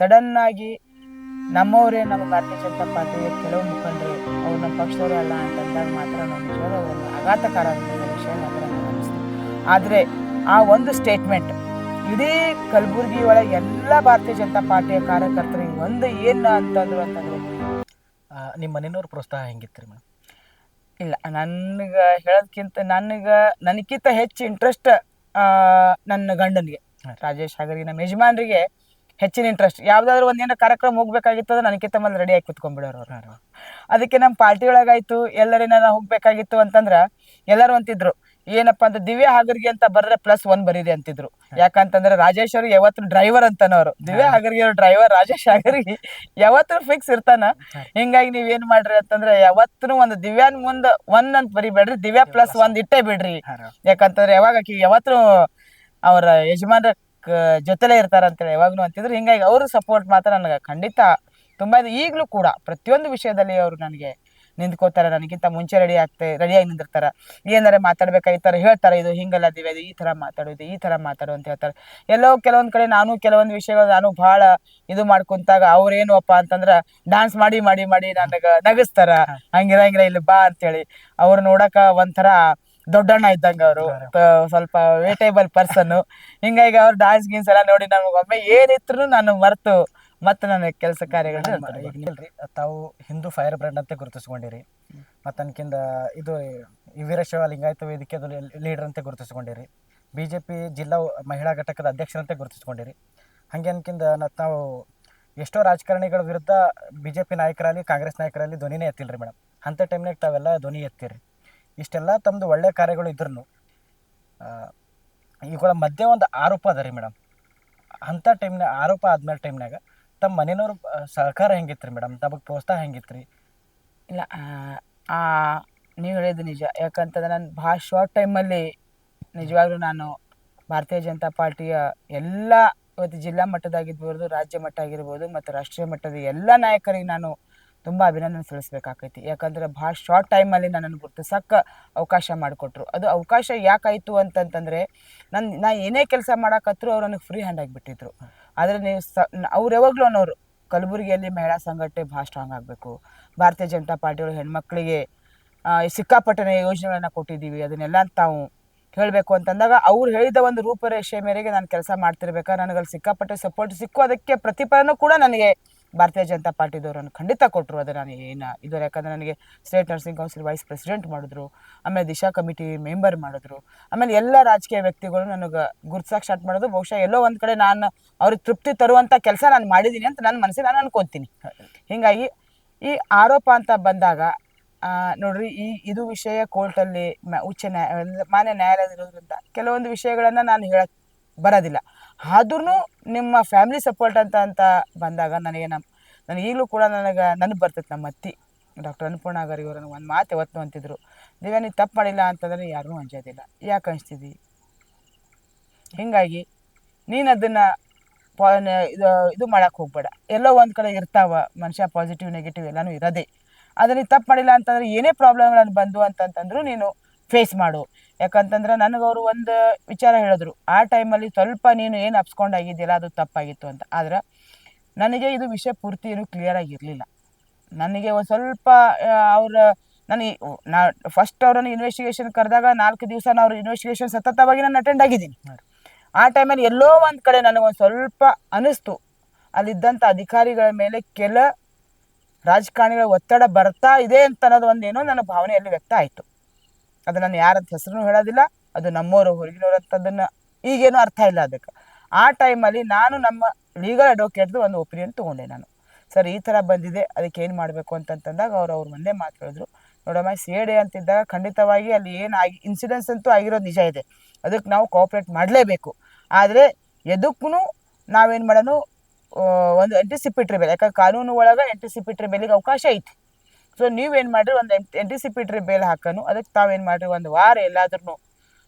Sudden ಆಗಿ ನಮ್ಮವರೇ ನಮ್ಮ ಭಾರತೀಯ ಜನತಾ ಪಾರ್ಟಿಯ ಕೆಲವು ಮುಖಂಡರು ಅವ್ರು ನಮ್ಮ ಪಕ್ಷದವರೇ ಅಲ್ಲ ಅಂತಂದಾಗ ಮಾತ್ರ ನಮ್ಮ ನಿಜವಾದ ಒಂದು ಆಘಾತಕಾರ ವಿಷಯ ಮಾತ್ರ ಆದರೆ ಆ ಒಂದು ಸ್ಟೇಟ್ಮೆಂಟ್ ಇಡೀ ಕಲಬುರಗಿ ಒಳಗೆ ಎಲ್ಲ ಭಾರತೀಯ ಜನತಾ ಪಾರ್ಟಿಯ ಕಾರ್ಯಕರ್ತರಿಗೆ ಒಂದು ಏನು ಅಂತಂದ್ರು ಅಂತಂದ್ರೆ ನಿಮ್ಮ ಮನೆಯವ್ರ ಪ್ರೋತ್ಸಾಹ ಹೆಂಗಿತ್ತು ರೀ ಇಲ್ಲ, ನನಗೆ ಹೇಳೋದಕ್ಕಿಂತ ನನಗೆ ನನಗಿಂತ ಹೆಚ್ಚು ಇಂಟ್ರೆಸ್ಟ್ ನನ್ನ ಗಂಡನಿಗೆ, ರಾಜೇಶ್ ಹಾಗರಿಗೆ, ನಮ್ಮ ಯಜಮಾನ್ರಿಗೆ ಹೆಚ್ಚಿನ ಇಂಟ್ರೆಸ್ಟ್ ಯಾವ್ದಾದ್ರು ಒಂದೇನೋ ಕಾರ್ಯಕ್ರಮ ಹೋಗ್ಬೇಕಾಗಿತ್ತು ಅಂದ್ರೆ ನನಗಿಂತ ರೆಡಿ ಆಗಿ ಕುತ್ಕೊಂಡ್ಬಿಡೋರು ಅವ್ರು ಅದಕ್ಕೆ ನಮ್ಮ ಪಾರ್ಟಿ ಒಳಗಾಯ್ತು ಎಲ್ಲರೇನ ಹೋಗ್ಬೇಕಾಗಿತ್ತು ಅಂತಂದ್ರ ಎಲ್ಲರೂ ಅಂತಿದ್ರು ಏನಪ್ಪಾ ಅಂತ ದಿವ್ಯ ಹಾಗರ್ಗಿ ಅಂತ ಬರ್ರೆ ಪ್ಲಸ್ ಒನ್ ಬರೀರಿ ಅಂತಿದ್ರು. ಯಾಕಂತಂದ್ರೆ ರಾಜೇಶ್ ಅವ್ರಿಗೆ ಯಾವತ್ತು ಡ್ರೈವರ್ ಅಂತನವ್ರು ದಿವ್ಯಾ ಹಾಗರ್ಗಿ ಅವ್ರ ಡ್ರೈವರ್ ರಾಜೇಶ್ ಹಾಗರ್ಗಿ ಯಾವತ್ತೂ ಫಿಕ್ಸ್ ಇರ್ತಾನ. ಹಿಂಗಾಗಿ ನೀವ್ ಏನ್ ಮಾಡ್ರಿ ಅಂತಂದ್ರೆ ಯಾವತ್ತೂ ಒಂದು ದಿವ್ಯಾನ್ ಮುಂದ ಒನ್ ಅಂತ ಬರಿಬೇಡ್ರಿ ದಿವ್ಯಾ ಪ್ಲಸ್ ಒಂದ್ ಇಟ್ಟೇ ಬಿಡ್ರಿ. ಯಾಕಂತಂದ್ರೆ ಯಾವಾಗ ಆಕಿ ಯಾವತ್ತೂ ಅವರ ಯಜಮಾನ್ರ ಜೊತೆಲೇ ಇರ್ತಾರ ಅಂತೇಳಿ ಯಾವಾಗಲೂ ಅಂತಿದ್ರು. ಹಿಂಗಾಗಿ ಅವ್ರ ಸಪೋರ್ಟ್ ಮಾತ್ರ ನನಗೆ ಖಂಡಿತ ತುಂಬಾ ಈಗಲೂ ಕೂಡ ಪ್ರತಿಯೊಂದು ವಿಷಯದಲ್ಲಿ ಅವರು ನನಗೆ ನಿಂತ್ಕೋತಾರೆ ನನಗಿಂತ ಮುಂಚೆ ರೆಡಿ ಆಗ್ತೆ ರೆಡಿಯಾಗಿ ನಿಂತಿರ್ತಾರ. ಏನಾರ ಮಾತಾಡ್ಬೇಕಾಗಿತ್ತಾರೆ, ಹೇಳ್ತಾರೆ, ಇದು ಹಿಂಗಲ್ಲ ದಿವ್ಯ, ಇದು ಈ ತರ ಮಾತಾಡೋದು ಈ ತರ ಮಾತಾಡು ಅಂತ ಹೇಳ್ತಾರೆ. ಎಲ್ಲೋ ಕೆಲವೊಂದು ಕಡೆ ನಾನು ಕೆಲವೊಂದು ವಿಷಯಗಳು ನಾನು ಬಹಳ ಇದು ಮಾಡ್ಕೊಂತಾಗ ಅವ್ರೇನಪ್ಪ ಅಂತಂದ್ರೆ ಡಾನ್ಸ್ ಮಾಡಿ ಮಾಡಿ ಮಾಡಿ, ನನಗೆ ನಗಿಸ್ತಾರ. ಹಂಗಿರಂಗಿಲ್ಲ ಇಲ್ಲಿ ಬಾ ಅಂತೇಳಿ. ಅವ್ರು ನೋಡೋಕೆ ಒಂಥರ ದೊಡ್ಡಣ್ಣ ಇದ್ದಂಗ ಅವರು ಸ್ವಲ್ಪ ವೇಟೇಬಲ್ ಪರ್ಸನ್ ಹಿಂಗಾಗಿ ಅವ್ರ ಡಾನ್ಸ್ ಗೀನ್ಸ್ ಎಲ್ಲ ನೋಡಿ ನಮಗೆ ಒಮ್ಮೆ ಏನಿದ್ರು ನಾನು ಮರ್ತು ಮತ್ತೆ ನನ್ನ ಕೆಲಸ ಕಾರ್ಯಗಳನ್ನ ಈಗ ನಿಲ್ರಿ ತಾವು ಹಿಂದೂ ಫೈರ್ ಬ್ರ್ಯಾಂಡ್ ಅಂತ ಗುರುತಿಸ್ಕೊಂಡಿರಿ. ಮತ್ತು ಅನ್ಕಿಂದ ಇದು ವೀರಶೈವ ಲಿಂಗಾಯತ ವೇದಿಕೆ ಲೀಡರ್ ಅಂತ ಗುರುತಿಸ್ಕೊಂಡಿರಿ. ಬಿ ಜೆ ಪಿ ಜಿಲ್ಲಾ ಮಹಿಳಾ ಘಟಕದ ಅಧ್ಯಕ್ಷರಂತೆ ಗುರುತಿಸ್ಕೊಂಡಿರಿ. ಹಂಗೆ ಅನ್ಕಿಂದ ತಾವು ಎಷ್ಟೋ ರಾಜಕಾರಣಿಗಳ ವಿರುದ್ಧ ಬಿ ಜೆ ಪಿ ನಾಯಕರಲ್ಲಿ ಕಾಂಗ್ರೆಸ್ ನಾಯಕರಲ್ಲಿ ಧ್ವನಿನೇ ಎತ್ತಿಲ್ರಿ ಮೇಡಮ್ ಅಂಥ ಟೈಮ್ನಾಗ ತಾವೆಲ್ಲ ಧ್ವನಿ ಎತ್ತಿರಿ. ಇಷ್ಟೆಲ್ಲ ತಮ್ಮದು ಒಳ್ಳೆ ಕಾರ್ಯಗಳು ಇದ್ರೂ ಇವುಗಳ ಮಧ್ಯೆ ಒಂದು ಆರೋಪ ಅದ ರೀ ಮೇಡಮ್ ಅಂಥ ಟೈಮ್ನಾಗ ಆರೋಪ ಆದ್ಮೇಲೆ ಟೈಮ್ನಾಗ ತಮ್ಮ ಮನೆಯವ್ರ ಸಹಕಾರ ಹೆಂಗಿತ್ತು ರೀ ಮೇಡಮ್ ತಮಗೆ ಪ್ರೋತ್ಸಾಹ ಹೆಂಗಿತ್ತು ರೀ ಇಲ್ಲ ನೀವು ಹೇಳಿದ್ದು ನಿಜ. ಯಾಕಂತಂದ್ರೆ ನಾನು ಭಾಳ ಶಾರ್ಟ್ ಟೈಮಲ್ಲಿ ನಿಜವಾಗ್ಲೂ ನಾನು ಭಾರತೀಯ ಜನತಾ ಪಾರ್ಟಿಯ ಎಲ್ಲ ಇವತ್ತು ಜಿಲ್ಲಾ ಮಟ್ಟದಾಗಿರ್ಬೋದು, ರಾಜ್ಯ ಮಟ್ಟ ಆಗಿರ್ಬೋದು, ಮತ್ತು ರಾಷ್ಟ್ರೀಯ ಮಟ್ಟದ ಎಲ್ಲ ನಾಯಕರಿಗೆ ನಾನು ತುಂಬ ಅಭಿನಂದನೆ ಸಲ್ಲಿಸ್ಬೇಕಾಗೈತಿ ಯಾಕಂದ್ರೆ ಭಾಳ ಶಾರ್ಟ್ ಟೈಮಲ್ಲಿ ನನ್ನನ್ನು ಗುರುತಿಸಕ್ಕೆ ಅವಕಾಶ ಮಾಡಿಕೊಟ್ರು. ಅದು ಅವಕಾಶ ಯಾಕಾಯಿತು ಅಂತಂತಂದರೆ ನನ್ನ ನಾ ಏನೇ ಕೆಲಸ ಮಾಡಕತ್ರು ಅವ್ರು ನನಗೆ ಫ್ರೀ ಹ್ಯಾಂಡ್ ಆಗಿಬಿಟ್ಟಿದ್ರು. ಆದರೆ ನೀವು ಸ ಅವ್ರು ಯಾವಾಗಲೂ ಅನ್ನೋರು ಕಲಬುರಗಿಯಲ್ಲಿ ಮಹಿಳಾ ಸಂಘಟನೆ ಭಾಳ ಸ್ಟ್ರಾಂಗ್ ಆಗಬೇಕು. ಭಾರತೀಯ ಜನತಾ ಪಾರ್ಟಿಯವರು ಹೆಣ್ಮಕ್ಳಿಗೆ ಆ, ಸಿಕ್ಕಾಪಟ್ಟೆ ಯೋಜನೆಗಳನ್ನ ಕೊಟ್ಟಿದ್ದೀವಿ. ಅದನ್ನೆಲ್ಲ ತಾವು ಹೇಳಬೇಕು ಅಂತಂದಾಗ ಅವ್ರು ಹೇಳಿದ ಒಂದು ರೂಪರೇಷೆ ಮೇರೆಗೆ ನಾನು ಕೆಲಸ ಮಾಡ್ತಿರ್ಬೇಕಾ? ನನಗೆ ಅಲ್ಲಿ ಸಿಕ್ಕಾಪಟ್ಟೆ ಸಪೋರ್ಟ್ ಸಿಕ್ಕು. ಅದಕ್ಕೆ ಪ್ರತಿಫಲನೂ ಕೂಡ ನನಗೆ ಭಾರತೀಯ ಜನತಾ ಪಾರ್ಟಿದವರನ್ನು ಖಂಡಿತ ಕೊಟ್ಟರು. ಅದು ನಾನು ಏನು ಇದು ಯಾಕಂದರೆ ನನಗೆ state nursing council vice president ಮಾಡಿದ್ರು, ಆಮೇಲೆ ದಿಶಾ ಕಮಿಟಿ ಮೆಂಬರ್ ಮಾಡಿದ್ರು, ಆಮೇಲೆ ಎಲ್ಲ ರಾಜಕೀಯ ವ್ಯಕ್ತಿಗಳು ನನಗೆ ಗುರ್ತಿಸಕ್ಕೆ ಸ್ಟಾರ್ಟ್ ಮಾಡೋದು ಬಹುಶಃ ಎಲ್ಲೋ ಒಂದು ಕಡೆ ನಾನು ಅವ್ರಿಗೆ ತೃಪ್ತಿ ತರುವಂಥ ಕೆಲಸ ನಾನು ಮಾಡಿದ್ದೀನಿ ಅಂತ ನನ್ನ ಮನಸ್ಸಿಗೆ ನಾನು ಅನ್ಕೊತೀನಿ. ಹೀಗಾಗಿ ಈ ಆರೋಪ ಅಂತ ಬಂದಾಗ ನೋಡ್ರಿ, ಈ, ಇದು ವಿಷಯ ಕೋರ್ಟಲ್ಲಿ ಉಚ್ಚ ನ್ಯಾಯ ಮಾನ್ಯ ನ್ಯಾಯಾಲಯದಲ್ಲಿ ಇರೋದ್ರಿಂದ ಕೆಲವೊಂದು ವಿಷಯಗಳನ್ನು ನಾನು ಹೇಳಕ್ ಬರೋದಿಲ್ಲ. ಆದ್ರೂ ನಿಮ್ಮ ಫ್ಯಾಮಿಲಿ ಸಪೋರ್ಟ್ ಅಂತ ಅಂತ ಬಂದಾಗ ನನಗೆ ನಮ್ಮ ನನಗೆ ಈಗಲೂ ಕೂಡ ನನಗೆ ನನಗೆ ಬರ್ತೈತೆ ನಮ್ಮ ಅತ್ತಿ. ಡಾಕ್ಟರ್ ಅನ್ನಪೂರ್ಣ ಇವರು ಅವರು ಒಂದು ಮಾತು ಯಾವತ್ತು ಅಂತಿದ್ರು. ದಿವ್ಯ ನೀವು ತಪ್ಪು ಮಾಡಿಲ್ಲ ಅಂತಂದ್ರೆ ಯಾರೂ ಅಂಜೋದಿಲ್ಲ. ಯಾಕೆ ಅನಿಸ್ತಿದ್ದಿ ಹೀಗಾಗಿ ನೀನು ಅದನ್ನು ಇದು ಇದು ಮಾಡಕ್ಕೆ ಹೋಗ್ಬೇಡ. ಎಲ್ಲೋ ಒಂದು ಕಡೆ ಇರ್ತಾವ ಮನುಷ್ಯ ಪಾಸಿಟಿವ್ ನೆಗೆಟಿವ್ ಎಲ್ಲನೂ ಇರೋದೇ. ಆದರೆ ನೀನು ತಪ್ಪು ಮಾಡಿಲ್ಲ ಅಂತಂದ್ರೆ ಏನೇ ಪ್ರಾಬ್ಲಮ್ಗಳನ್ನು ಬಂದು ಅಂತಂತಂದ್ರು ನೀನು ಫೇಸ್ ಮಾಡು. ಯಾಕಂತಂದ್ರೆ ನನಗೆ ಅವರು ಒಂದು ವಿಚಾರ ಹೇಳಿದ್ರು. ಆ ಟೈಮಲ್ಲಿ ಸ್ವಲ್ಪ ನೀನು ಏನು ಅಪ್ಸ್ಕೊಂಡಾಗಿದ್ದಿಲ್ಲ ಅದು ತಪ್ಪಾಗಿತ್ತು ಅಂತ. ಆದ್ರೆ ನನಗೆ ಇದು ವಿಷಯ ಪೂರ್ತಿ ಏನು ಕ್ಲಿಯರ್ ಆಗಿರಲಿಲ್ಲ. ನನಗೆ ಒಂದು ಸ್ವಲ್ಪ ಅವರ ನನಗೆ ನಾ ಫಸ್ಟ್ ಅವ್ರನ್ನ ಇನ್ವೆಸ್ಟಿಗೇಷನ್ ಕರೆದಾಗ ನಾಲ್ಕು ದಿವಸ ನಾನು ಅವ್ರ ಇನ್ವೆಸ್ಟಿಗೇಷನ್ ಸತತವಾಗಿ ನಾನು ಅಟೆಂಡ್ ಆಗಿದ್ದೀನಿ. ಆ ಟೈಮಲ್ಲಿ ಎಲ್ಲೋ ಒಂದು ಕಡೆ ನನಗೊಂದು ಸ್ವಲ್ಪ ಅನಿಸ್ತು. ಅಲ್ಲಿದ್ದಂಥ ಅಧಿಕಾರಿಗಳ ಮೇಲೆ ಕೆಲ ರಾಜಕಾರಣಿಗಳ ಒತ್ತಡ ಬರ್ತಾ ಇದೆ ಅಂತ ಅನ್ನೋದು ಒಂದೇನೋ ನನ್ನ ಭಾವನೆಯಲ್ಲಿ ವ್ಯಕ್ತ ಆಯಿತು. ಅದು ನಾನು ಯಾರಂತ ಹೆಸರು ಹೇಳೋದಿಲ್ಲ, ಅದು ನಮ್ಮವರು ಹೊರಗಿನವ್ರು ಅಂತದನ್ನು ಈಗೇನು ಅರ್ಥ ಇಲ್ಲ ಅದಕ್ಕೆ. ಆ ಟೈಮಲ್ಲಿ ನಾನು ನಮ್ಮ ಲೀಗಲ್ ಅಡ್ವೊಕೇಟ್ದು ಒಂದು ಒಪಿನಿಯನ್ ತೊಗೊಂಡೆ ನಾನು. ಸರ್, ಈ ಥರ ಬಂದಿದೆ, ಅದಕ್ಕೆ ಏನು ಮಾಡಬೇಕು ಅಂತಂತಂದಾಗ ಅವ್ರು ಅವ್ರು ಒಂದೇ ಮಾತು ಹೇಳಿದ್ರು ನೋಡಮ್ಮ ಸೇಡೆ ಅಂತಿದ್ದಾಗ ಖಂಡಿತವಾಗಿ ಅಲ್ಲಿ ಏನು ಇನ್ಸಿಡೆನ್ಸ್ ಅಂತೂ ಆಗಿರೋದು ನಿಜ ಇದೆ. ಅದಕ್ಕೆ ನಾವು ಕೋಆಪ್ರೇಟ್ ಮಾಡಲೇಬೇಕು. ಆದರೆ ಎದಕ್ಕೂ ನಾವೇನು ಮಾಡೋಣ ಒಂದು ಎಂಟಿಸಿಪಿಟ್ರಿ ಬೆಲೆ ಯಾಕಂದ್ರೆ ಕಾನೂನು ಒಳಗೆ ಎಂಟಿಸಿಪಿಟ್ರಿ ಬೆಲೆಗೆ ಅವಕಾಶ ಐತಿ. ಸೊ ನೀವೇನು ಮಾಡಿರಿ ಒಂದು ಎಂಟಿಸಿಪಿಟ್ರಿ ಬೇಲ್ ಹಾಕನು. ಅದಕ್ಕೆ ತಾವೇನು ಮಾಡಿರಿ ಒಂದು ವಾರ ಎಲ್ಲಾದ್ರೂ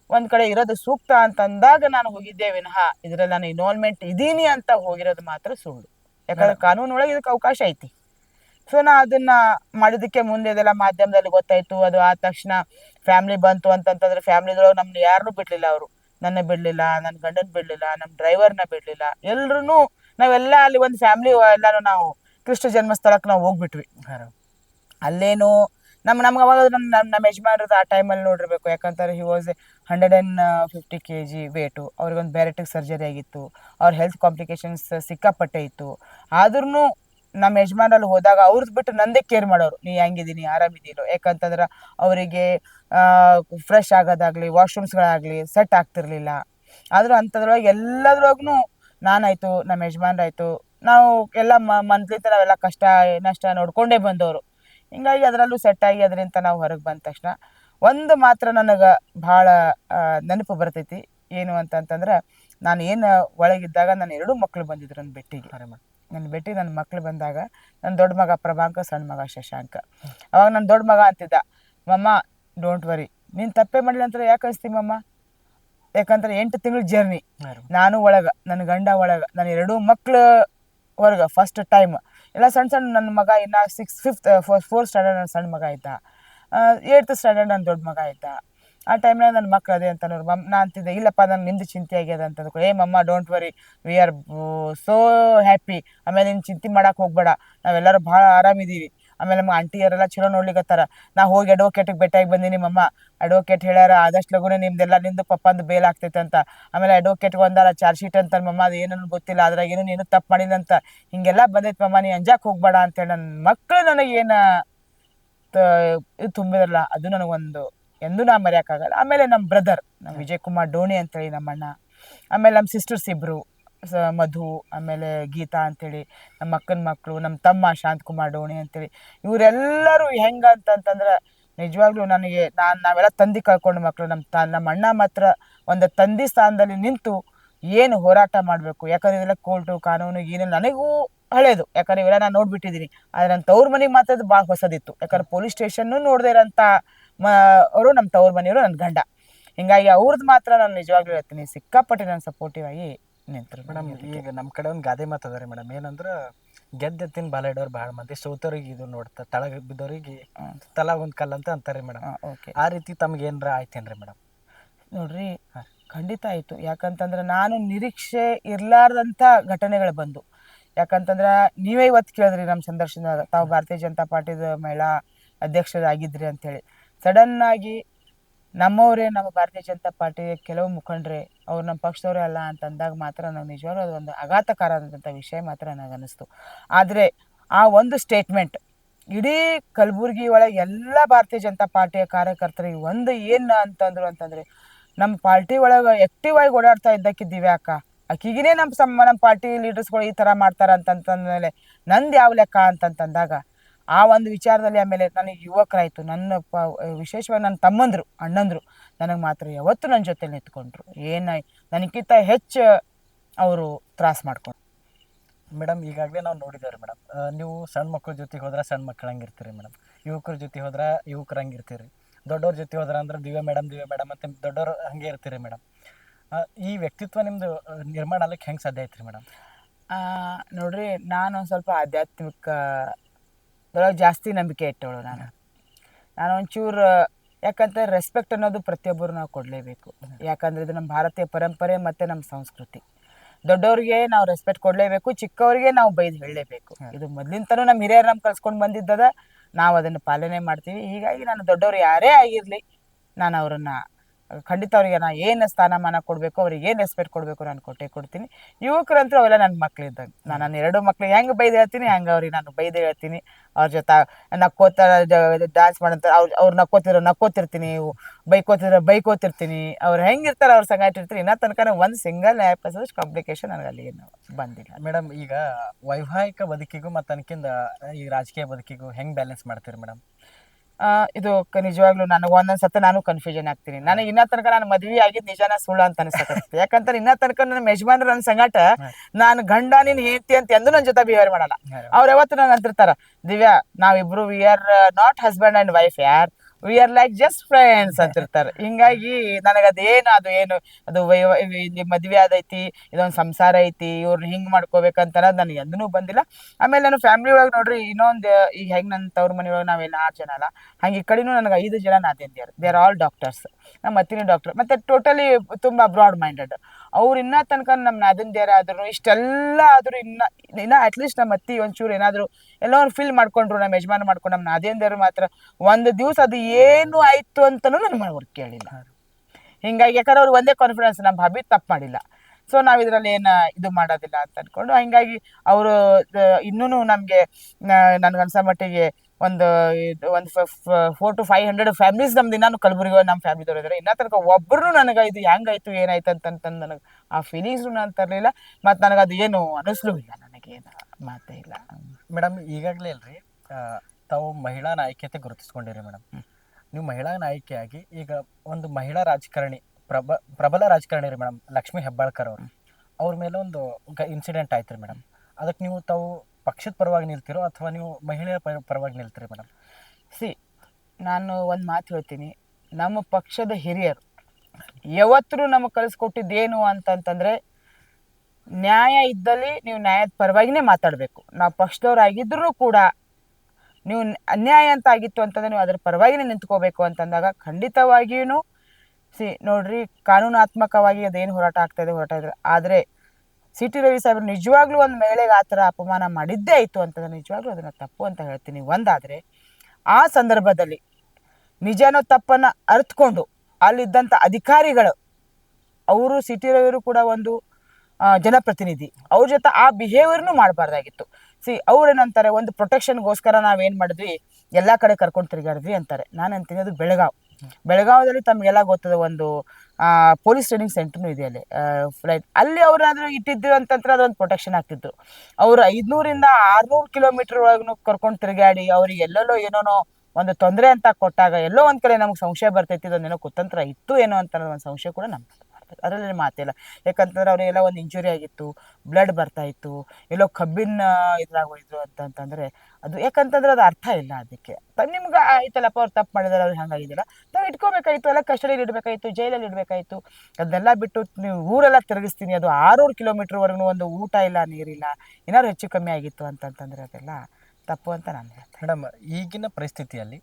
ಒಂದು ಕಡೆ ಇರೋದು ಸೂಕ್ತ ಅಂತಂದಾಗ ನಾನು ಹೋಗಿದ್ದೆ ವಿನಃ. ಇದರಲ್ಲಿ ನಾನು ಇನ್ವಾಲ್ವ್ಮೆಂಟ್ ಇದ್ದೀನಿ ಅಂತ ಹೋಗಿರೋದು ಮಾತ್ರ ಸುಳ್ಳು. ಯಾಕಂದ್ರೆ ಕಾನೂನು ಒಳಗೆ ಇದಕ್ಕೆ ಅವಕಾಶ ಐತಿ. ಸೊ ನಾ ಅದನ್ನ ಮಾಡಿದ್ದಕ್ಕೆ ಮುಂದೆ ಇದೆಲ್ಲ ಮಾಧ್ಯಮದಲ್ಲಿ ಗೊತ್ತಾಯ್ತು. ಅದು ಆದ ತಕ್ಷಣ ಫ್ಯಾಮಿಲಿ ಬಂತು ಅಂತಂತಂದ್ರೆ ಫ್ಯಾಮಿಲಿದೊಳಗೆ ನಮ್ನ ಯಾರನ್ನೂ ಬಿಡ್ಲಿಲ್ಲ ಅವರು. ನನ್ನ ಬಿಡ್ಲಿಲ್ಲ ನನ್ನ ಗಂಡನ ಬಿಡ್ಲಿಲ್ಲ ನಮ್ಮ ಡ್ರೈವರ್ನ ಬಿಡಲಿಲ್ಲ. ಎಲ್ರೂ ನಾವೆಲ್ಲ ಅಲ್ಲಿ ಒಂದು ಫ್ಯಾಮಿಲಿ ಎಲ್ಲಾನು ನಾವು ಕೃಷ್ಣ ಜನ್ಮಸ್ಥಳಕ್ಕೆ ನಾವು ಹೋಗ್ಬಿಟ್ವಿ. ಅಲ್ಲೇನು ನಮ್ಮ ನಮ್ಗೆ ಅವಾಗ ನಮ್ಮ ನಮ್ಮ ನಮ್ಮ ಯಜಮಾನ್ರದ್ದು ಆ ಟೈಮಲ್ಲಿ ನೋಡಿರ್ಬೇಕು. ಯಾಕಂತಾರೆ he was hundred and fifty K G weight ಅವ್ರಿಗೊಂದು ಬ್ಯಾರೆಟಿಕ್ ಸರ್ಜರಿ ಆಗಿತ್ತು. ಅವ್ರ ಹೆಲ್ತ್ ಕಾಂಪ್ಲಿಕೇಶನ್ಸ್ ಸಿಕ್ಕಾಪಟ್ಟೆ ಇತ್ತು. ಆದ್ರೂ ನಮ್ಮ ಯಜಮಾನಲ್ಲಿ ಹೋದಾಗ ಅವ್ರದ್ದು ಬಿಟ್ಟು ನಂದೇ ಕೇರ್ ಮಾಡೋರು. ನೀ ಹೆಂಗಿದ್ದೀನಿ ಆರಾಮಿದ್ದೀರೋ ಯಾಕಂತಂದ್ರೆ ಅವರಿಗೆ ಫ್ರೆಶ್ ಆಗೋದಾಗಲಿ ವಾಶ್ರೂಮ್ಸ್ಗಳಾಗಲಿ ಸೆಟ್ ಆಗ್ತಿರ್ಲಿಲ್ಲ. ಆದರೂ ಅಂಥದ್ರೊಳಗೆ ಎಲ್ಲದ್ರೊಳಗೂ ನಾನಾಯಿತು ನಮ್ಮ ಯಜಮಾನ್ರಾಯ್ತು. ನಾವು ಎಲ್ಲ ಮಂತ್ಲಿ ನಾವೆಲ್ಲ ಕಷ್ಟ, ನಷ್ಟ ನೋಡ್ಕೊಂಡೇ ಬಂದವರು. ಹಿಂಗಾಗಿ ಅದರಲ್ಲೂ ಸೆಟ್ ಆಗಿ ಅದರಿಂದ ನಾವು ಹೊರಗೆ ಬಂದ ತಕ್ಷಣ ಒಂದು ಮಾತ್ರ ನನಗೆ ಭಾಳ ನೆನಪು ಬರ್ತೈತಿ. ಏನು ಅಂತಂತಂದ್ರೆ ನಾನು ಏನು ಒಳಗಿದ್ದಾಗ ನನ್ನ ಎರಡೂ ಮಕ್ಕಳು ಬಂದಿದ್ರು ನನ್ನ ಬೆಟ್ಟಿಗೆ. ನನ್ನ ಬೆಟ್ಟಿ ನನ್ನ ಮಕ್ಳು ಬಂದಾಗ ನನ್ನ ದೊಡ್ಡ ಮಗ ಪ್ರಭಾಂಕ ಸಣ್ಣ ಮಗ ಶಶಾಂಕ. ಅವಾಗ ನನ್ನ ದೊಡ್ಡ ಮಗ ಅಂತಿದ್ದ ಮಮ್ಮ ಡೋಂಟ್ ವರಿ ನೀನು ತಪ್ಪೇ ಮಾಡಿಲ್ಲ ಅಂತ ಯಾಕೆ ಅನಿಸ್ತೀವಿ ಮಮ್ಮ? ಯಾಕಂದ್ರೆ ಎಂಟು ತಿಂಗಳು ಜರ್ನಿ ನಾನು ಒಳಗೆ ನನ್ನ ಗಂಡ ಒಳಗೆ ನನ್ನ ಎರಡೂ ಮಕ್ಳು ಹೊರಗ ಫಸ್ಟ್ ಟೈಮ್ ಎಲ್ಲ ಸಣ್ಣ ಸಣ್ಣ ನನ್ನ ಮಗ ಇನ್ನ ಸಿಕ್ಸ್ ಫಿಫ್ತ್ ಫೋರ್ತ್ ಸ್ಟ್ಯಾಂಡರ್ಡ್ ನನ್ನ ಸಣ್ಣ ಮಗ ಇದ್ದ. ಏಯ್ತ್ ಸ್ಟ್ಯಾಂಡರ್ಡ್ ನನ್ನ ದೊಡ್ಡ ಮಗ ಇದ್ದ. ಆ ಟೈಮ್ನಾಗ ನನ್ನ ಮಕ್ಳು ಅದೇ ಅಂತ ಮಮ್ ನಾ ಅಂತಿದ್ದೆ, ಇಲ್ಲಪ್ಪ ನಾನು ನಿಂದು ಚಿಂತೆ ಆಗ್ಯದ ಅಂತ ಅಂದ್ಕೊಂಡು ಏ, mamma don't worry we are so happy ಆಮೇಲೆ ನಿನ್ನ ಚಿಂತೆ ಮಾಡೋಕೆ ಹೋಗ್ಬೇಡ. ನಾವೆಲ್ಲರೂ ಭಾಳ ಆರಾಮಿದ್ದೀವಿ ಆಮೇಲೆ ನಮ್ಮ ಆಂಟಿಯರೆಲ್ಲ ಚಲೋ ನೋಡ್ಲಿಕತ್ತಾರ ನಾ ಹೋಗಿ ಅಡ್ವೊಕೇಟಿಗೆ ಭೇಟಿಯಾಗಿ ಬಂದೀನಿ ಮಮ್ಮ ಅಡ್ವೊಕೇಟ್ ಹೇಳ್ಯಾರ ಆದಷ್ಟು ಲಗುನೆ ನಿಮ್ದೆಲ್ಲ ನಿಂದು ಪಪ್ಪಂದು ಬೇಲ್ ಆಗ್ತೈತೆ ಅಂತ. ಆಮೇಲೆ ಅಡ್ವೊಕೇಟ್ಗೆ ಒಂದಾರ ಚಾರ್ಜ್ ಶೀಟ್ ಅಂತ ಮಮ್ಮ ಅದು ಏನೇನು ಗೊತ್ತಿಲ್ಲ, ಅದ್ರಾಗ ಏನು ನೀನು ತಪ್ಪು ಮಾಡಿಲ್ಲ ಅಂತ. ಹಿಂಗೆಲ್ಲ ಬಂದೈತೆ ಮಮ್ಮ, ನೀ ಅಂಜಾಕ್ ಹೋಗ್ಬೇಡ ಅಂತೇಳಿ ನನ್ನ ಮಕ್ಕಳು ನನಗೇನು ಇದು ತುಂಬಿದ್ರಲ್ಲ, ಅದು ನನಗೊಂದು ಎಂದೂ ನಾ ಮರೆಯೋಕ್ಕಾಗಲ್ಲ. ಆಮೇಲೆ ನಮ್ಮ ಬ್ರದರ್ ನಮ್ಮ ವಿಜಯ್ ಕುಮಾರ್ ಡೋಣಿ ಅಂತೇಳಿ ನಮ್ಮ ಅಣ್ಣ ಆಮೇಲೆ ನಮ್ಮ ಸಿಸ್ಟರ್ಸ್ ಇಬ್ಬರು ಸ ಮಧು, ಆಮೇಲೆ ಗೀತಾ ಅಂತೇಳಿ, ನಮ್ಮ ಅಕ್ಕನ ಮಕ್ಕಳು, ನಮ್ಮ ತಮ್ಮ ಶಾಂತಕುಮಾರ್ ಡೋಣಿ ಅಂತೇಳಿ, ಇವರೆಲ್ಲರೂ ಹೆಂಗೆ ಅಂತಂತಂದ್ರೆ ನಿಜವಾಗ್ಲೂ ನನಗೆ ನಾನು ನಾವೆಲ್ಲ ತಂದೆ ಕಳ್ಕೊಂಡು ಮಕ್ಕಳು ನಮ್ಮ ತ, ನಮ್ಮ ಅಣ್ಣ ಮಾತ್ರ ಒಂದು ತಂದಿ ಸ್ಥಾನದಲ್ಲಿ ನಿಂತು ಏನು ಹೋರಾಟ ಮಾಡಬೇಕು. ಯಾಕಂದ್ರೆ ಇವೆಲ್ಲ ಕೋರ್ಟು, ಕಾನೂನು ಏನು ನನಗೂ ಹಳೇದು. ಯಾಕಂದ್ರೆ ಇವೆಲ್ಲ ನಾನು ನೋಡ್ಬಿಟ್ಟಿದ್ದೀನಿ ಆದರೆ ನನ್ನ ತವ್ರ ಮನೆಗೆ ಮಾತ್ರ ಅದು ಭಾಳ ಹೊಸದಿತ್ತು. ಯಾಕಂದ್ರೆ ಪೊಲೀಸ್ ಸ್ಟೇಷನ್ನು ನೋಡದೇ ಇರೋಂಥ ಮ, ಅವರು ನಮ್ಮ ತವ್ರ ಮನೆಯವರು ನನ್ನ ಗಂಡ. ಹಿಂಗಾಗಿ ಅವ್ರದ್ದು ಮಾತ್ರ ನಾನು ನಿಜವಾಗ್ಲೂ ಹೇಳ್ತೀನಿ. ಸಿಕ್ಕಾಪಟ್ಟೆ ನಾನು ಸಪೋರ್ಟಿವ್ ಆಗಿ ನಿಂತರು ಮೇಡಮ್ ಈಗ ನಮ್ಮ ಕಡೆ ಒಂದು ಗಾದೆ ಮಾತು ಅದ ರೀ ಮೇಡಮ್. ಏನಂದ್ರೆ ಗೆದ್ದೆತ್ತಿನ ಬಾಲ ಇಡೋರು ಭಾಳ ಮಂದಿ ಸೋತೋರಿಗೆ ಇದು ನೋಡ್ತಾರೆ ತಳಗ ಬಿದ್ದೋರಿಗೆ ತಲ ಒಂದು ಕಲ್ಲು ಅಂತ ಅಂತಾರೆ ಮೇಡಮ್. ಓಕೆ. ಆ ರೀತಿ ತಮ್ಗೆ ಏನಾರ ಆಯ್ತೇನ್ರಿ ಮೇಡಮ್? ನೋಡ್ರಿ. ಖಂಡಿತ ಆಯಿತು. ಯಾಕಂತಂದ್ರೆ ನಾನು ನಿರೀಕ್ಷೆ ಇರಲಾರ್ದಂಥ ಘಟನೆಗಳು ಬಂದು. ಯಾಕಂತಂದ್ರೆ ನೀವೇ ಇವತ್ತು ಕೇಳಿದ್ರಿ ನಮ್ಮ ಸಂದರ್ಶನ ತಾವು ಭಾರತೀಯ ಜನತಾ ಪಾರ್ಟಿದ ಮಹಿಳಾ ಅಧ್ಯಕ್ಷರಾಗಿದ್ರಿ ಅಂತೇಳಿ. ಸಡನ್ ಆಗಿ ನಮ್ಮವರೇ ನಮ್ಮ ಭಾರತೀಯ ಜನತಾ ಪಾರ್ಟಿಯ ಕೆಲವು ಮುಖಂಡ್ರೆ, ಅವ್ರು ನಮ್ಮ ಪಕ್ಷದವರೇ ಅಲ್ಲ ಅಂತಂದಾಗ ಮಾತ್ರ ನನಗೆ ನಿಜವಾಗ್ಲೂ ಅದೊಂದು ಆಘಾತಕಾರವಾದಂಥ ವಿಷಯ ಮಾತ್ರ ನನಗೆ ಅನ್ನಿಸ್ತು. ಆದರೆ ಆ ಒಂದು ಸ್ಟೇಟ್ಮೆಂಟ್ ಇಡೀ ಕಲಬುರಗಿ ಒಳಗೆ ಎಲ್ಲ ಭಾರತೀಯ ಜನತಾ ಪಾರ್ಟಿಯ ಕಾರ್ಯಕರ್ತರಿಗೆ ಒಂದು ಏನು ಅಂತಂದ್ರು ಅಂತಂದ್ರೆ, ನಮ್ಮ ಪಾರ್ಟಿ ಒಳಗೆ ಆ್ಯಕ್ಟಿವ್ ಆಗಿ ಓಡಾಡ್ತಾ ಇದ್ದಕ್ಕಿದ್ದೀವಿ ಅಕ್ಕ. ಆಕಿಗಿನೇ ನಮ್ಮ ಸಮ, ನಮ್ಮ ಪಾರ್ಟಿ ಲೀಡರ್ಸ್ಗಳು ಈ ಥರ ಅಂತಂತಂದ ಮೇಲೆ ನಂದು ಯಾವ ಲೆಕ್ಕ ಅಂತಂತಂದಾಗ ಆ ಒಂದು ವಿಚಾರದಲ್ಲಿ ಆಮೇಲೆ ನನಗೆ ಯುವಕರಾಯಿತು. ನನ್ನ ಪ, ವಿಶೇಷವಾಗಿ ನನ್ನ ತಮ್ಮಂದರು, ಅಣ್ಣಂದರು ನನಗೆ ಮಾತ್ರ ಯಾವತ್ತೂ ನನ್ನ ಜೊತೆ ನಿಂತ್ಕೊಂಡ್ರು. ಏನಾಯ್ತು ನನಗಿಂತ ಹೆಚ್ಚು ಅವರು ತ್ರಾಸ ಮಾಡ್ಕೊಂಡು ಮೇಡಮ್ ಈಗಾಗಲೇ ನಾವು ನೋಡಿದ್ದೇವೆ ಮೇಡಮ್ ನೀವು ಸಣ್ಣ ಮಕ್ಕಳ ಜೊತೆಗೆ ಹೋದ್ರೆ ಸಣ್ಣ ಮಕ್ಳು ಹಂಗೆ ಇರ್ತೀರಿ ಮೇಡಮ್ ಯುವಕರ ಜೊತೆ ಹೋದ್ರೆ ಯುವಕರು ಹಂಗೆ ಇರ್ತೀರಿ ದೊಡ್ಡವ್ರ ಜೊತೆ ಹೋದ್ರೆ ಅಂದ್ರೆ ದಿವ್ಯ ಮೇಡಮ್ ದಿವ್ಯ ಮೇಡಮ್ ಅಂತ ದೊಡ್ಡವ್ರು ಹಂಗೆ ಇರ್ತೀರಿ ಮೇಡಮ್ ಈ ವ್ಯಕ್ತಿತ್ವ ನಿಮ್ಮದು ನಿರ್ಮಾಣ ಆಗ್ಲಿಕ್ಕೆ ಹೆಂಗೆ ಸಾಧ್ಯ ಐತ್ರಿ ಮೇಡಮ್ ನೋಡ್ರಿ, ನಾನು ಸ್ವಲ್ಪ ಆಧ್ಯಾತ್ಮಿಕ ಒಳಗೆ ಜಾಸ್ತಿ ನಂಬಿಕೆ ಇಟ್ಟವಳು ನಾನು. ನಾನು ಒಂಚೂರು ಯಾಕಂದ್ರೆ ರೆಸ್ಪೆಕ್ಟ್ ಅನ್ನೋದು ಪ್ರತಿಯೊಬ್ಬರು ನಾವು ಕೊಡಲೇಬೇಕು. ಯಾಕಂದರೆ ಇದು ನಮ್ಮ ಭಾರತೀಯ ಪರಂಪರೆ ಮತ್ತು ನಮ್ಮ ಸಂಸ್ಕೃತಿ. ದೊಡ್ಡವ್ರಿಗೆ ನಾವು ರೆಸ್ಪೆಕ್ಟ್ ಕೊಡಲೇಬೇಕು ಚಿಕ್ಕವರಿಗೆ ನಾವು ಬೈದು ಹೇಳಲೇಬೇಕು. ಇದು ಮೊದಲಿಂದನೂ ನಮ್ಮ ಹಿರಿಯರು ನಮ್ಮ ಕಲ್ಸ್ಕೊಂಡು ಬಂದಿದ್ದದ ನಾವು ಅದನ್ನು ಪಾಲನೆ ಮಾಡ್ತೀವಿ. ಹೀಗಾಗಿ ನಾನು ದೊಡ್ಡವರು ಯಾರೇ ಆಗಿರಲಿ ನಾನು ಅವರನ್ನು ಖಂಡಿತ ಅವರಿಗೆ ನಾ ಏನು ಸ್ಥಾನಮಾನ ಕೊಡಬೇಕು, ಅವ್ರಿಗೆ ಏನು ರೆಸ್ಪೆಕ್ಟ್ ಕೊಡಬೇಕು ನಾನು ಕೊಟ್ಟೆ ಕೊಡ್ತೀನಿ. ಯುವಕರಂತೂ ಅವೆಲ್ಲ ನನ್ನ ಮಕ್ಳು ಇದ್ದಂಗೆ ನಾನು ನನ್ನ ಎರಡು ಮಕ್ಳು ಹೆಂಗೆ ಬೈದು ಹೇಳ್ತೀನಿ, ಹೆಂಗೆ ಅವ್ರಿಗೆ ನಾನು ಬೈದು ಹೇಳ್ತೀನಿ. ಅವ್ರ ಜೊತೆ ನಕ್ಕೋತ ಡ್ಯಾನ್ಸ್ ಮಾಡಂತ ಅವ್ರು ಅವ್ರು ನಕ್ಕೋತಿರೋ ನಕ್ಕೋತಿರ್ತೀನಿ ಬೈಕೋತಿರೋ ಬೈಕೋತಿರ್ತೀನಿ. ಅವ್ರು ಹೆಂಗಿರ್ತಾರೆ ಅವ್ರ ಸಂಗಾಟ ಇರ್ತೀನಿ ಇನ್ನೂ ತನಕ ಒಂದು ಸಿಂಗಲ್ ಎಪಿಸೋಡ್ ಕಾಂಪ್ಲಿಕೇಶನ್ ನನಗೆ ಅಲ್ಲಿ ಏನು ಬಂದಿಲ್ಲ. ಮೇಡಮ್, ಈಗ ವೈವಾಹಿಕ ಬದುಕಿಗೂ ಮತ್ತು ಅನ್ಕಿಂದ ಈ ರಾಜಕೀಯ ಬದುಕಿಗೂ ಹೆಂಗೆ ಬ್ಯಾಲೆನ್ಸ್ ಮಾಡ್ತೀರಿ ಮೇಡಮ್? ಇದು ನಿಜವಾಗ್ಲೂ ನನಗೆ ಒಂದೊಂದು ಸತ ನಾನು ಕನ್ಫ್ಯೂಷನ್ ಆಗ್ತೀನಿ. ನನಗೆ ಇನ್ನ ತನಕ ನಾನು ಮದ್ವೆ ಆಗಿದ್ದು ನಿಜಾನ ಸುಳ್ಳ ಅಂತ ಅನಿಸ್ತದೆ ಯಾಕಂದ್ರೆ ಇನ್ನ ತನಕ ನನ್ನ ಯಜಮಾನ್ರು ನನ್ನ ಸಂಗಾಟ ನಾನು ಗಂಡ ನೀನ್ ಹೇಳ್ತಿ ಅಂತ ಎಂದು ನನ್ನ ಜೊತೆ ಬಿಹೇವ್ ಮಾಡಲ್ಲ. ಅವ್ರ ಯಾವತ್ತು ನಾನು ಅಂತಿರ್ತಾರ ದಿವ್ಯಾ ನಾವಿಬ್ರು we are not husband and wife ಯಾರ್? We are like just friends ಅಂತಿರ್ತಾರೆ. ಹಿಂಗಾಗಿ ನನಗೆ ಅದೇನು ಅದು ಏನು, ಅದು ಇಲ್ಲಿ ಮದುವೆ ಆದೈತಿ ಇದೊಂದು ಸಂಸಾರ ಐತಿ ಇವ್ರನ್ನ ಹಿಂಗೆ ಮಾಡ್ಕೋಬೇಕಂತ ನನಗೆ ಎಂದೂ ಬಂದಿಲ್ಲ. ಆಮೇಲೆ ನಾನು ಫ್ಯಾಮಿಲಿ ಒಳಗೆ ನೋಡ್ರಿ, ಇನ್ನೊಂದು, ಈಗ ಹೆಂಗೆ ನನ್ನ ತವ್ರ ಮನೆ ಒಳಗೆ ನಾವೆಲ್ಲ ಆರು ಜನ ಅಲ್ಲ ಹಂಗೆ ಈ ಕಡೆನೂ ನನಗೆ ಐದು ಜನ ನಾದಿದ್ಯಾರು ದೇ ಆರ್ ಆಲ್ ಡಾಕ್ಟರ್ಸ್ ನಮ್ಮ ಅತ್ತಿನ ಡಾಕ್ಟರ್ ಮತ್ತೆ ಟೋಟಲಿ ತುಂಬಾ ಬ್ರಾಡ್ ಮೈಂಡೆಡ್ ಅವ್ರು ಇನ್ನ ತನಕ ನಮ್ಮ ದೇರ ಆದ್ರು ಇಷ್ಟೆಲ್ಲ ಆದ್ರೂ ಇನ್ನ ಇನ್ನ ಅಟ್ಲೀಸ್ಟ್ ನಮ್ಮ ಅತ್ತಿ ಒಂಚೂರು ಏನಾದ್ರು ಎಲ್ಲೋ ಒಂದು ಫೀಲ್ ಮಾಡ್ಕೊಂಡ್ರು ನಮ್ಮ ಯಜಮಾನ ಮಾಡ್ಕೊಂಡು ನಮ್ಮ ನಾದಿಂದೇರು ಮಾತ್ರ. ಒಂದು ದಿವಸ ಅದು ಏನು ಆಯ್ತು ಅಂತಲೂ ನನ್ನ ಅವ್ರು ಕೇಳಿಲ್ಲ. ಹಿಂಗಾಗಿ ಯಾಕಂದ್ರೆ ಅವ್ರು ಒಂದೇ ಕಾನ್ಫಿಡೆನ್ಸ್ ನಮ್ಮ ಭಾಬಿ ತಪ್ಪು ಮಾಡಿಲ್ಲ. ಸೊ ನಾವು ಇದರಲ್ಲಿ ಏನು ಇದು ಮಾಡೋದಿಲ್ಲ ಅಂತ ಅಂದ್ಕೊಂಡು ಹಿಂಗಾಗಿ ಅವರು ಇನ್ನೂ ನಮಗೆ ನನಗನ್ಸೋ ಮಟ್ಟಿಗೆ ಒಂದು ಇದು ಒಂದು four to five hundred families ನಮ್ದು ಇನ್ನೂ ಕಲಬುರಗಿ ನಮ್ಮ ಫ್ಯಾಮಿಲಿದವ್ರು ಇದ್ದಾರೆ ಇನ್ನೂ ತನಕ ಒಬ್ಬರು ನನಗೆ ಇದು ಹೆಂಗಾಯ್ತು ಏನಾಯ್ತು ಅಂತಂತಂದು ನನಗೆ ಆ ಫೀಲಿಂಗ್ಸು ನಾನು ತರಲಿಲ್ಲ. ಮತ್ತು ನನಗೆ ಅದು ಏನು ಅನಿಸ್ಲೂ ಇಲ್ಲ ನನಗೇನು ಮಾತೇ ಇಲ್ಲ. ಮೇಡಮ್ ಈಗಾಗಲೇ ಅಲ್ರಿ ತಾವು ಮಹಿಳಾ ನಾಯಕಿಯತೆ ಗುರುತಿಸ್ಕೊಂಡಿರಿ ಮೇಡಮ್. ನೀವು ಮಹಿಳಾ ನಾಯಕಿಯಾಗಿ ಈಗ ಒಂದು ಮಹಿಳಾ ರಾಜಕಾರಣಿ ಪ್ರಬ ಪ್ರಬಲ ರಾಜಕಾರಣಿ ರೀ ಮೇಡಮ್ ಲಕ್ಷ್ಮೀ ಹೆಬ್ಬಾಳ್ಕರ್ ಅವರು. ಅವ್ರ ಮೇಲೆ ಒಂದು ಇನ್ಸಿಡೆಂಟ್ ಆಯ್ತು ರೀ ಮೇಡಮ್. ಅದಕ್ಕೆ ನೀವು ತಾವು ಪಕ್ಷದ ಪರವಾಗಿ ನಿಲ್ತಿರೋ ಅಥವಾ ನೀವು ಮಹಿಳೆಯ ಪರ- ಪರವಾಗಿ ನಿಲ್ತೀರಿ ಮೇಡಮ್ ಸಿ ನಾನು ಒಂದು ಮಾತು ಹೇಳ್ತೀನಿ. ನಮ್ಮ ಪಕ್ಷದ ಹಿರಿಯರು ಯಾವತ್ತೂ ನಮಗೆ ಕಲಿಸ್ಕೊಟ್ಟಿದ್ದೇನು ಅಂತಂತಂದರೆ, ನ್ಯಾಯ ಇದ್ದಲ್ಲಿ ನೀವು ನ್ಯಾಯದ ಪರವಾಗಿನೇ ಮಾತಾಡಬೇಕು. ನಾವು ಪಕ್ಷದವ್ರಾಗಿದ್ದರೂ ಕೂಡ ನೀವು ಅನ್ಯಾಯ ಅಂತ ಆಗಿತ್ತು ಅಂತಂದರೆ ನೀವು ಅದರ ಪರವಾಗಿನೇ ನಿಂತ್ಕೋಬೇಕು ಅಂತಂದಾಗ ಖಂಡಿತವಾಗಿಯೂ ಸಿ ನೋಡ್ರಿ, ಕಾನೂನಾತ್ಮಕವಾಗಿ ಅದೇನು ಹೋರಾಟ ಆಗ್ತಾಯಿದೆ ಹೋರಾಟ ಆದರೆ ಸಿ ಟಿ ರವಿ ಸಾಹೇಬ್ರು ನಿಜವಾಗ್ಲೂ ಒಂದು ಮಹಿಳೆಗೆ ಆ ಥರ ಅಪಮಾನ ಮಾಡಿದ್ದೇ ಆಯಿತು ಅಂತಂದ್ರೆ ನಿಜವಾಗ್ಲೂ ಅದನ್ನು ತಪ್ಪು ಅಂತ ಹೇಳ್ತೀನಿ. ಒಂದಾದರೆ, ಆ ಸಂದರ್ಭದಲ್ಲಿ ನಿಜನೋ ತಪ್ಪನ್ನು ಅರ್ಥಕೊಂಡು ಅಲ್ಲಿದ್ದಂಥ ಅಧಿಕಾರಿಗಳು, ಅವರು ಸಿ ಟಿ ರವಿಯವರು ಕೂಡ ಒಂದು ಜನಪ್ರತಿನಿಧಿ. ಅವ್ರ ಜೊತೆ ಆ ಬಿಹೇವಿಯರ್ನು ಮಾಡಬಾರ್ದಾಗಿತ್ತು. ಸಿ ಅವ್ರೇನಂತಾರೆ ಒಂದು ಪ್ರೊಟೆಕ್ಷನ್ಗೋಸ್ಕರ ನಾವೇನು ಮಾಡಿದ್ವಿ, ಎಲ್ಲ ಕಡೆ ಕರ್ಕೊಂಡು ತಿರುಗಾಡಿದ್ವಿ ಅಂತಾರೆ. ನಾನು ಅಂತೀನಿ, ಅದು ಬೆಳಗಾವ್. ಬೆಳಗಾವದಲ್ಲಿ ತಮಗೆಲ್ಲ ಗೊತ್ತದ ಒಂದು ಪೊಲೀಸ್ ಟ್ರೈನಿಂಗ್ ಸೆಂಟರ್ನು ಇದೆ ಅಲ್ಲಿ. ಫ್ಲೈಟ್ ಅಲ್ಲಿ ಅವ್ರಾದ್ರೂ ಇಟ್ಟಿದ್ರು ಅಂತಂದ್ರೆ ಅದೊಂದು ಪ್ರೊಟೆಕ್ಷನ್ ಆಗ್ತಿತ್ತು. ಅವ್ರು ಐದ್ನೂರಿಂದ ಆರ್ನೂರು ಕಿಲೋಮೀಟರ್ ಒಳಗೂ ಕರ್ಕೊಂಡು ತಿರುಗಾಡಿ ಅವ್ರಿಗೆ ಎಲ್ಲೆಲ್ಲೋ ಏನೋ ಒಂದು ತೊಂದರೆ ಅಂತ ಕೊಟ್ಟಾಗ ಎಲ್ಲೋ ಒಂದ್ ಕಡೆ ನಮ್ಗೆ ಸಂಶಯ ಬರ್ತೈತಿ ಇದೊಂದೇನೋ ಕುತಂತ್ರ ಇತ್ತು ಏನೋ ಅಂತ ಒಂದು ಸಂಶಯ ಕೂಡ ನಮ್ಗೆ ಅದರಲ್ಲಿ ಮಾತಿಲ್ಲ. ಯಾಕಂತಂದ್ರೆ ಅವ್ರಿಗೆಲ್ಲ ಒಂದು ಇಂಜುರಿ ಆಗಿತ್ತು ಬ್ಲಡ್ ಬರ್ತಾ ಇತ್ತು ಎಲ್ಲೋ ಕಬ್ಬಿನ ಇದ್ರಾಗೋಯ್ತು ಅಂತಂತಂದ್ರೆ ಅದು ಯಾಕಂತಂದ್ರೆ ಅದು ಅರ್ಥ ಇಲ್ಲ ಅದಕ್ಕೆ. ನಿಮ್ಗೆ ಆಯ್ತಲ್ಲಪ್ಪ ಅವ್ರು ತಪ್ಪು ಮಾಡಿದಾರೆ ಅವ್ರು ಹಂಗಾಗಿದ್ದಿಲ್ಲ ನಾವು ಇಟ್ಕೋಬೇಕಾಯ್ತು ಎಲ್ಲ ಕಸ್ಟಡಿಯಲ್ಲಿ ಇಡಬೇಕಾಯ್ತು ಜೈಲಲ್ಲಿ ಇಡಬೇಕಾಯ್ತು. ಅದನ್ನೆಲ್ಲ ಬಿಟ್ಟು ನೀವು ಊರೆಲ್ಲ ತಿರುಗಿಸ್ತೀನಿ ಅದು ಆರೂರು ಕಿಲೋಮೀಟ್ರ್ವರೆಗೂ ಒಂದು ಊಟ ಇಲ್ಲ ನೀರಿಲ್ಲ ಏನಾದ್ರು ಹೆಚ್ಚು ಕಮ್ಮಿ ಆಗಿತ್ತು ಅಂತಂತಂದ್ರೆ ಅದೆಲ್ಲ ತಪ್ಪು ಅಂತ ನಾನು ಹೇಳ್ತೀನಿ. ಮೇಡಮ್ ಈಗಿನ ಪರಿಸ್ಥಿತಿಯಲ್ಲಿ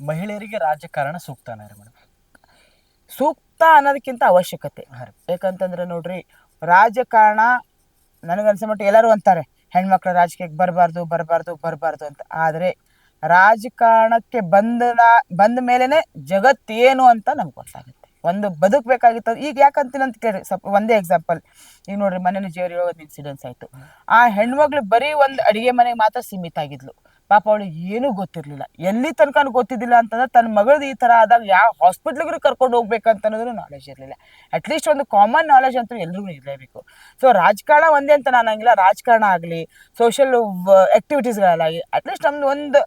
ಮಹಿಳೆಯರಿಗೆ ರಾಜಕಾರಣ ಸೂಕ್ತನ ರೀ ಮೇಡಮ್ ಸೂಕ್ತ ಅನ್ನೋದಕ್ಕಿಂತ ಅವಶ್ಯಕತೆ. ಯಾಕಂತಂದ್ರೆ ನೋಡ್ರಿ, ರಾಜಕಾರಣ ನನಗನ್ಸೋ ಮಟ್ಟ ಎಲ್ಲರೂ ಅಂತಾರೆ, ಹೆಣ್ಮಕ್ಳು ರಾಜಕೀಯಕ್ಕೆ ಬರಬಾರ್ದು ಬರಬಾರ್ದು ಬರಬಾರ್ದು ಅಂತ. ಆದರೆ ರಾಜಕಾರಣಕ್ಕೆ ಬಂದ ಬಂದ ಮೇಲೇ ಜಗತ್ತೇನು ಅಂತ ನಮ್ಗೆ ಗೊತ್ತಾಗುತ್ತೆ. ಒಂದು ಬದುಕಬೇಕಾಗಿತ್ತು, ಈಗ ಯಾಕಂತೀನಿ ಅಂತ ಕೇಳಿ ಸ್ವಲ್ಪ ಒಂದೇ ಎಕ್ಸಾಂಪಲ್ ಈಗ ನೋಡ್ರಿ ಮನೇಲಿ ಜೇರಿ ಹೋಗೋದು ಇನ್ಸಿಡೆನ್ಸ್ ಆಯಿತು. ಆ ಹೆಣ್ಮಗ್ಳು ಬರೀ ಒಂದು ಅಡಿಗೆ ಮನೆಗೆ ಮಾತ್ರ ಸೀಮಿತ ಆಗಿದ್ಲು. ಪಾಪ ಅವಳಿಗೆ ಏನೂ ಗೊತ್ತಿರಲಿಲ್ಲ. ಎಲ್ಲಿ ತನಕ ಗೊತ್ತಿದ್ದಿಲ್ಲ ಅಂತಂದ್ರೆ ತನ್ನ ಮಗಳದ್ದು ಈ ಥರ ಆದಾಗ ಯಾವ ಹಾಸ್ಪಿಟ್ಲಿಗೂ ಕರ್ಕೊಂಡು ಹೋಗ್ಬೇಕಂತ ಅನ್ನೋದು ನಾಲೆಜ್ ಇರಲಿಲ್ಲ. ಅಟ್ಲೀಸ್ಟ್ ಒಂದು ಕಾಮನ್ ನಾಲೆಜ್ ಅಂತ ಎಲ್ರಿಗೂ ಇರಲೇಬೇಕು. ಸೊ ರಾಜಕಾರಣ ಒಂದೇ ಅಂತ ನಾನು ಹಂಗಿಲ್ಲ ರಾಜಕಾರಣ ಆಗಲಿ ಸೋಷಿಯಲ್ ಆ್ಯಕ್ಟಿವಿಟೀಸ್ಗಳಾಗಲಿ ಅಟ್ಲೀಸ್ಟ್ ನಮ್ದು ಒಂದು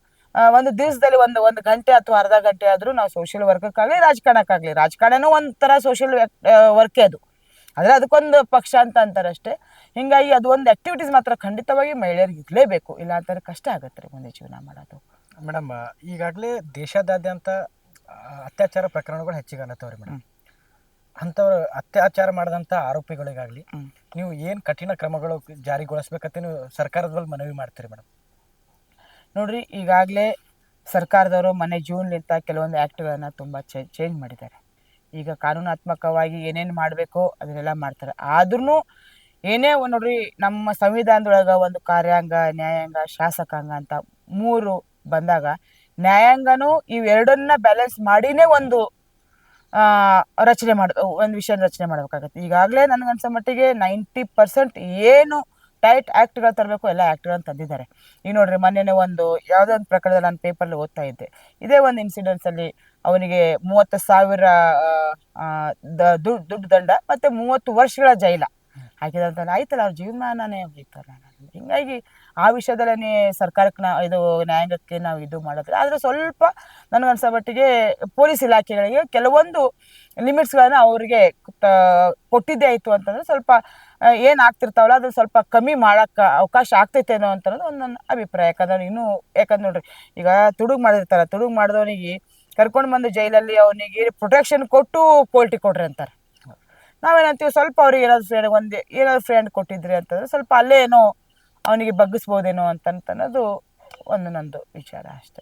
ಒಂದು ದಿವಸದಲ್ಲಿ ಒಂದು ಒಂದು ಗಂಟೆ ಅಥವಾ ಅರ್ಧ ಗಂಟೆ ಆದರೂ ನಾವು ಸೋಷಿಯಲ್ ವರ್ಕಕ್ಕಾಗಲಿ ರಾಜಕಾರಣಕ್ಕಾಗಲಿ. ರಾಜಕಾರಣನೂ ಒಂಥರ ಸೋಷಿಯಲ್ ವರ್ಕೇ ಅದು. ಆದರೆ ಅದಕ್ಕೊಂದು ಪಕ್ಷ ಅಂತ ಅಂತಾರೆ ಅಷ್ಟೇ ಹಿಂಗಾಗಿ ಅದು ಒಂದು ಆ್ಯಕ್ಟಿವಿಟೀಸ್ ಮಾತ್ರ ಖಂಡಿತವಾಗಿ ಮಹಿಳೆಯರಿಗೆ ಇರಲೇಬೇಕು. ಇಲ್ಲ ಅಂತಂದ್ರೆ ಕಷ್ಟ ಆಗತ್ತೆ ರೀ ಮುಂದೆ ಜೀವನ ಮಾಡೋದು. ಮೇಡಮ್ ಈಗಾಗಲೇ ದೇಶದಾದ್ಯಂತ ಅತ್ಯಾಚಾರ ಪ್ರಕರಣಗಳು ಹೆಚ್ಚಿಗೆ ಅನ್ನತ್ತವ್ರಿ ಮೇಡಮ್. ಅಂಥವ್ರು ಅತ್ಯಾಚಾರ ಮಾಡಿದಂಥ ಆರೋಪಿಗಳಿಗಾಗಲಿ ನೀವು ಏನು ಕಠಿಣ ಕ್ರಮಗಳು ಜಾರಿಗೊಳಿಸ್ಬೇಕಂತ ನೀವು ಸರ್ಕಾರದ ಮನವಿ ಮಾಡ್ತೀರಿ ಮೇಡಮ್? ನೋಡ್ರಿ ಈಗಾಗಲೇ ಸರ್ಕಾರದವರು ಮನೆ ಜೂನ್ಲಿಂತ ಕೆಲವೊಂದು ಆ್ಯಕ್ಟ್ಗಳನ್ನು ತುಂಬ ಚೇಂಜ್ ಮಾಡಿದ್ದಾರೆ. ಈಗ ಕಾನೂನಾತ್ಮಕವಾಗಿ ಏನೇನು ಮಾಡಬೇಕು ಅದನ್ನೆಲ್ಲ ಮಾಡ್ತಾರೆ. ಆದ್ರೂ ಏನೇ ಒಂದ್ ನೋಡ್ರಿ, ನಮ್ಮ ಸಂವಿಧಾನದೊಳಗ ಒಂದು ಕಾರ್ಯಾಂಗ, ನ್ಯಾಯಾಂಗ, ಶಾಸಕಾಂಗ ಅಂತ ಮೂರು ಬಂದಾಗ, ನ್ಯಾಯಾಂಗನೂ ಇವೆರಡನ್ನ ಬ್ಯಾಲೆನ್ಸ್ ಮಾಡಿನೇ ಒಂದು ರಚನೆ ಮಾಡ, ಒಂದು ವಿಷಯ ರಚನೆ ಮಾಡಬೇಕಾಗತ್ತೆ. ಈಗಾಗಲೇ ನನಗನ್ಸೋ ಮಟ್ಟಿಗೆ ನೈಂಟಿ ಪರ್ಸೆಂಟ್ ಏನು ಟೈಟ್ ಆ್ಯಕ್ಟ್ಗಳು ತರಬೇಕು, ಎಲ್ಲ ಆ್ಯಕ್ಟ್ಗಳನ್ನು ತಂದಿದ್ದಾರೆ. ಈಗ ನೋಡ್ರಿ, ಮೊನ್ನೆನೇ ಒಂದು, ಯಾವುದೋ ಒಂದು ಪ್ರಕರಣದಲ್ಲಿ ನಾನು ಪೇಪರಲ್ಲಿ ಓದ್ತಾ ಇದ್ದೆ. ಇದೇ ಒಂದು ಇನ್ಸಿಡೆನ್ಸಲ್ಲಿ ಅವನಿಗೆ ಮೂವತ್ತು ಸಾವಿರ ದುಡ್ಡು ದುಡ್ಡು ದಂಡ, ಮತ್ತು ಮೂವತ್ತು ವರ್ಷಗಳ ಜೈಲ. ಹಾಕಿದಂತ ಆಯ್ತಲ್ಲ ಅವ್ರ ಜೀವಮಾನನೇ ನಾನು. ಹಿಂಗಾಗಿ ಆ ವಿಷಯದಲ್ಲೇ ಸರ್ಕಾರಕ್ಕೆ ನಾ ಇದು ನ್ಯಾಯಾಂಗಕ್ಕೆ ನಾವು ಇದು ಮಾಡೋದಿಲ್ಲ ಆದರೆ ಸ್ವಲ್ಪ ನನಗನ್ಸೋ ಮಟ್ಟಿಗೆ ಪೊಲೀಸ್ ಇಲಾಖೆಗಳಿಗೆ ಕೆಲವೊಂದು ಲಿಮಿಟ್ಸ್ಗಳನ್ನು ಅವರಿಗೆ ಕೊಟ್ಟಿದ್ದೇ ಆಯಿತು ಅಂತಂದ್ರೆ ಸ್ವಲ್ಪ ಏನು ಆಗ್ತಿರ್ತಾವಲ್ಲ ಅದು ಸ್ವಲ್ಪ ಕಮ್ಮಿ ಮಾಡೋಕ್ಕೆ ಅವಕಾಶ ಆಗ್ತೈತೇನೋ ಅಂತ ಅನ್ನೋದು ಒಂದು ನನ್ನ ಅಭಿಪ್ರಾಯ. ಯಾಕಂದ್ರೆ ಇನ್ನೂ, ಯಾಕಂದ್ರೆ ನೋಡ್ರಿ, ಈಗ ತುಡುಗ್ ಮಾಡಿರ್ತಾರೆ ತುಡುಗ್ ಮಾಡಿದವನಿಗೆ ಕರ್ಕೊಂಡು ಬಂದು ಜೈಲಲ್ಲಿ ಅವನಿಗೆ ಪ್ರೊಟೆಕ್ಷನ್ ಕೊಟ್ಟು ಪೋಲ್ಟಿ ಕೊಡ್ರಿ ಅಂತಾರೆ. ನಾವೇನಂತೀವಿ, ಸ್ವಲ್ಪ ಅವ್ರಿಗೆ ಏನಾದ್ರು ಫ್ರೆಂಡ್ ಒಂದು, ಏನಾದ್ರು ಫ್ರೆಂಡ್ ಕೊಟ್ಟಿದ್ರಿ ಅಂತಂದ್ರೆ ಸ್ವಲ್ಪ ಅಲ್ಲೇ ಏನೋ ಅವನಿಗೆ ಬಗ್ಗಿಸ್ಬೋದೇನೋ ಅಂತ ಅನ್ನೋದು ಒಂದು ನಂದು ವಿಚಾರ ಅಷ್ಟೇ.